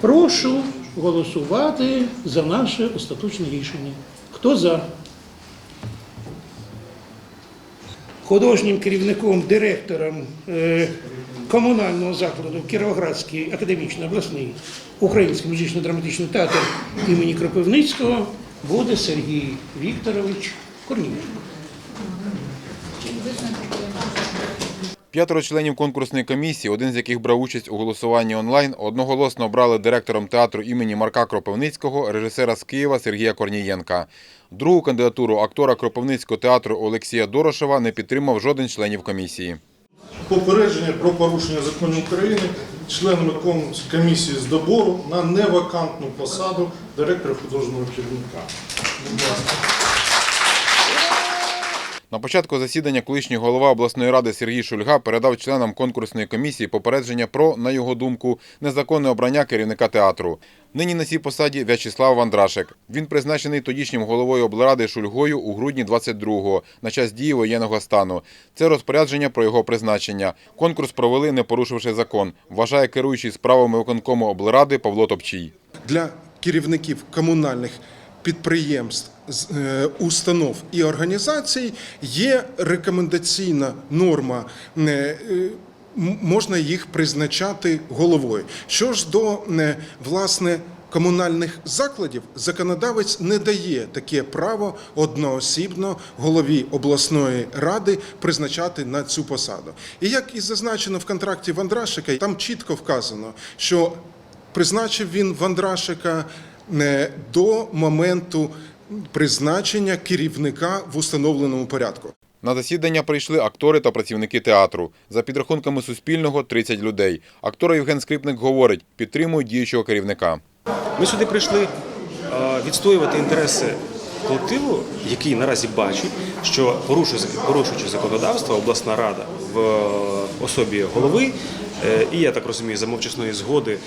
Прошу голосувати за наше остаточне рішення. Хто за? Художнім керівником, директором е, комунального закладу Кіровоградський академічний обласний український музично-драматичний театр імені Кропивницького буде Сергій Вікторович Корнієнко. П'ятеро членів конкурсної комісії, один з яких брав участь у голосуванні онлайн, одноголосно обрали директором театру імені Марка Кропивницького, режисера з Києва Сергія Корнієнка. Другу кандидатуру актора Кропивницького театру Олексія Дорошева не підтримав жоден членів комісії. Попередження про порушення законів України членами ком- комісії з добору на невакантну посаду директора художнього керівника. На початку засідання колишній голова обласної ради Сергій Шульга передав членам конкурсної комісії попередження про, на його думку, незаконне обрання керівника театру. Нині на цій посаді В'ячеслав Вандрашек. Він призначений тодішнім головою облради Шульгою у грудні 22-го на час дії воєнного стану. Це розпорядження про його призначення. Конкурс провели, не порушивши закон, вважає керуючий справами виконкому облради Павло Топчій. для керівників комунальних підприємств, е, установ і організацій є рекомендаційна норма. е, е, Можна їх призначати головою. Що ж до власне комунальних закладів, законодавець не дає таке право одноосібно голові обласної ради призначати на цю посаду. І як і зазначено в контракті Вандрашика, там чітко вказано, що Призначив він Вандрашика до моменту призначення керівника в установленому порядку. На засідання прийшли актори та працівники театру. За підрахунками Суспільного – 30 людей. Актор Євген Скрипник говорить, підтримують діючого керівника. Ми сюди прийшли е, відстоювати інтереси колективу, який наразі бачить, що порушуючи законодавство, обласна рада в е, особі голови, і я так розумію, за мовчасної згоди е,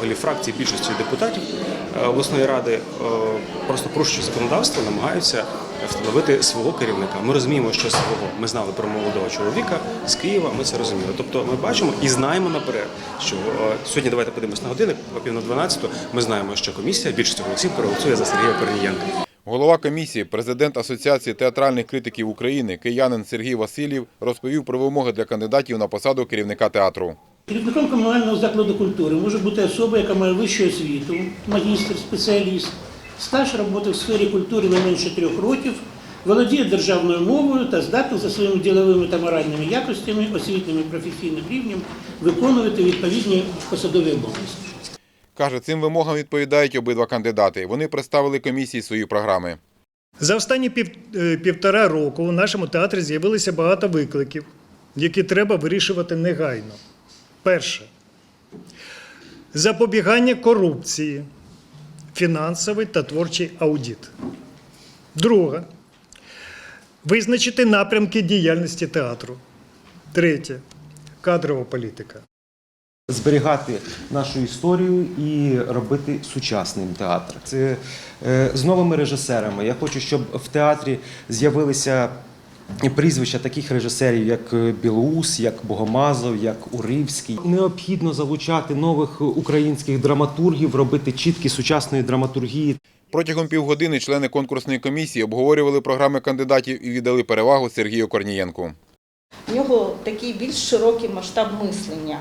голів фракції більшості депутатів е, обласної ради, е, просто порушуючи законодавство, намагаються встановити свого керівника. Ми розуміємо, що свого. Ми знали про молодого чоловіка з Києва. Ми це розуміли. Тобто, ми бачимо і знаємо наперед, що е, сьогодні давайте подивимось на годинник, о пів на 12, Ми знаємо, що комісія більшістю голосів проголосує за Сергія Корнієнка. Голова комісії, президент Асоціації театральних критиків України, киянин Сергій Васильєв розповів про вимоги для кандидатів на посаду керівника театру. Керівником комунального закладу культури може бути особа, яка має вищу освіту, магістр, спеціаліст, стаж роботи в сфері культури не менше трьох років, володіє державною мовою та здатний за своїми діловими та моральними якостями, освітнім і професійним рівнем виконувати відповідні посадові обов'язки. Каже, цим вимогам відповідають обидва кандидати. Вони представили комісії свої програми. За останні пів, е, півтора року у нашому театрі з'явилося багато викликів, які треба вирішувати негайно. Перше запобігання корупції, фінансовий та творчий аудит. Друге визначити напрямки діяльності театру. Третє кадрова політика. Зберігати нашу історію і робити сучасним театр. Це е, з новими режисерами. Я хочу, щоб в театрі з'явилися прізвища таких режисерів, як е, Білоус, як Богомазов, як Уривський. Необхідно залучати нових українських драматургів, робити чіткі сучасної драматургії. Протягом півгодини члени конкурсної комісії обговорювали програми кандидатів і віддали перевагу Сергію Корнієнку. В нього такий більш широкий масштаб мислення.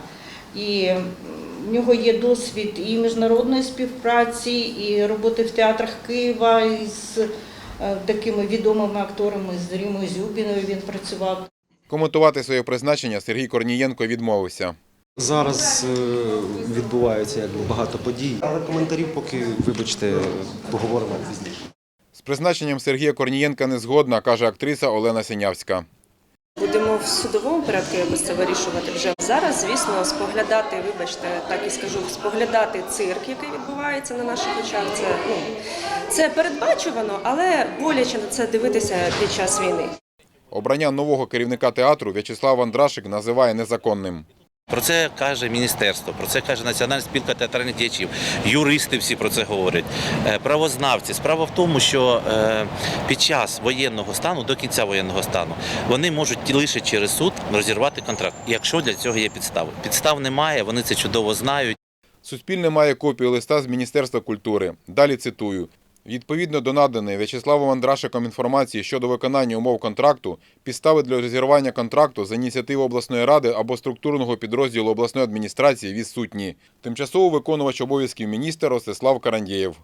І в нього є досвід і міжнародної співпраці, і роботи в театрах Києва із е, такими відомими акторами, з Рімою Зюбіною він працював. Коментувати своє призначення Сергій Корнієнко відмовився. Зараз е, відбувається якби багато подій, але коментарів поки, вибачте, поговоримо пізніше. З призначенням Сергія Корнієнка не згодна, каже актриса Олена Синявська. Будемо в судовому порядку якось це вирішувати вже зараз. Звісно, споглядати, вибачте, так і скажу, споглядати цирк, який відбувається на наших очах. Це ну це передбачувано, але боляче на це дивитися під час війни. Обрання нового керівника театру В'ячеслав Андрашик називає незаконним. Про це каже міністерство, про це каже Національна спілка театральних діячів, юристи всі про це говорять, е, правознавці. Справа в тому, що е, під час воєнного стану, до кінця воєнного стану, вони можуть лише через суд розірвати контракт, якщо для цього є підстави. Підстав немає, вони це чудово знають. Суспільне має копію листа з Міністерства культури. Далі цитую. Відповідно до наданої В'ячеславом Андрашиком інформації щодо виконання умов контракту, підстави для розірвання контракту за ініціативи обласної ради або структурного підрозділу обласної адміністрації відсутні. Тимчасово виконувач обов'язків міністра Ростислав Карандєєв.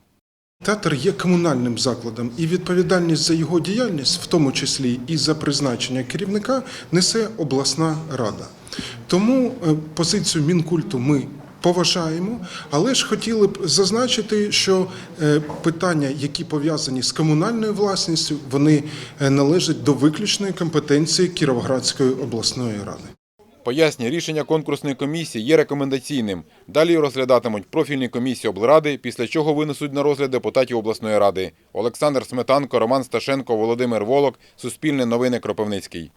Театр є комунальним закладом, і відповідальність за його діяльність, в тому числі і за призначення керівника, несе обласна рада. Тому е, позицію Мінкульту ми поважаємо, але ж хотіли б зазначити, що е, питання, які пов'язані з комунальною власністю, вони е, належать до виключної компетенції Кіровоградської обласної ради. Пояснює, рішення конкурсної комісії є рекомендаційним. Далі розглядатимуть профільні комісії облради, після чого винесуть на розгляд депутатів обласної ради. Олександр Сметанко, Роман Сташенко, Володимир Волок. Суспільне новини Кропивницький.